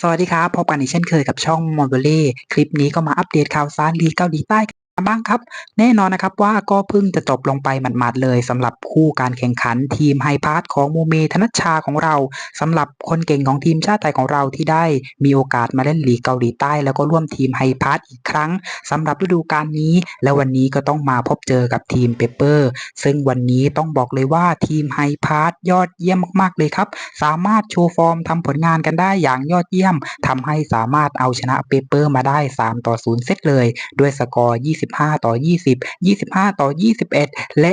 สวัสดีครับ พบกันอีกเช่นเคยกับช่องมอนเบเล่คลิปนี้ก็มาอัปเดตข่าวสารลีเกาหลีใต้ บ้างครับ แน่นอนนะครับว่าก็เพิ่งจะจบลงไปหมาดๆเลยสำหรับคู่การแข่งขันทีมไฮพาร์ทของโมเมธนัชชาของเราสำหรับคนเก่งของทีมชาติไทยของเราที่ได้มีโอกาสมาเล่นหลีกเกาหลีใต้ แล้วก็ร่วมทีมไฮพาร์ทอีกครั้งสำหรับฤดูกาลนี้ และวันนี้ก็ต้องมาพบเจอกับทีมเปเปอร์ ซึ่งวันนี้ต้องบอกเลยว่าทีมไฮพาร์ทยอดเยี่ยมมากๆเลยครับ สามารถโชว์ฟอร์มทำผลงานกันได้อย่างยอดเยี่ยมทำให้สามารถเอาชนะเปเปอร์มาได้ 3 ต่อ 0 เซตเลย ด้วยสกอร์ 20 25 ต่อ 20 25 ต่อ 21 และ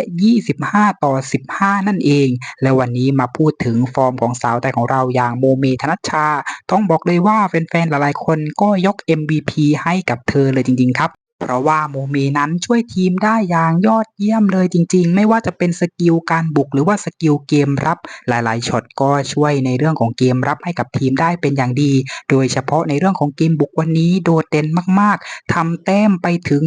25 ต่อ 15 นั่นเอง และวันนี้มาพูดถึงฟอร์มของสาวไทยของเราอย่างโมเมธนัชชา ต้องบอกเลยว่าแฟนๆ หลายๆ คนก็ยก MVP ให้กับเธอเลยจริงๆ ครับ เพราะว่าโมเมนั้นช่วยทีมได้อย่างยอดเยี่ยมเลยจริง ๆ ไม่ว่าจะเป็นสกิลการบุกหรือว่าสกิลเกมรับหลายๆช็อตก็ช่วยในเรื่องของเกมรับให้กับทีมได้เป็นอย่างดี โดยเฉพาะในเรื่องของเกมบุกวันนี้โดดเด่นมากๆทำแต้มไปถึง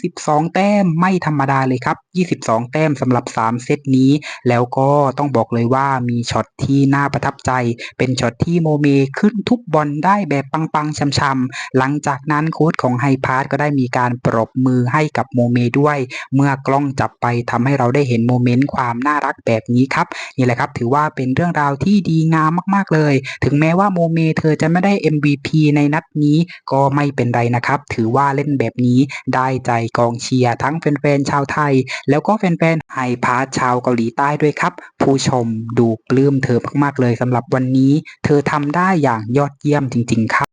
22 แต้มไม่ธรรมดาเลยครับ 22 แต้มสำหรับ 3 เซตนี้ แล้วก็ต้องบอกเลยว่ามีช็อตที่น่าประทับใจ เป็นช็อตที่โมเมขึ้นทุบบอลได้แบบปังๆช่ำๆหลังจากนั้นโค้ชของไฮพาร์ทก็ได้มีการปรบมือให้กับโมเมด้วย เมื่อกล้องจับไปทำให้เราได้เห็นโมเมนต์ความน่ารักแบบนี้ครับนี่แหละครับถือว่าเป็นเรื่องราวที่ดีงามมากๆเลย ถึงแม้ว่าโมเมเธอจะไม่ได้ MVP ในนัดนี้ก็ไม่เป็นไรนะครับ ถือว่าเล่นแบบนี้ได้ใจกองเชียร์ทั้งแฟนๆชาวไทย แล้วก็แฟนๆไฮพาร์ชาวเกาหลีใต้ด้วยครับ ผู้ชมดูปลื้มเธอมากๆเลยสำหรับวันนี้ เธอทำได้อย่างยอดเยี่ยมจริง ๆ ครับ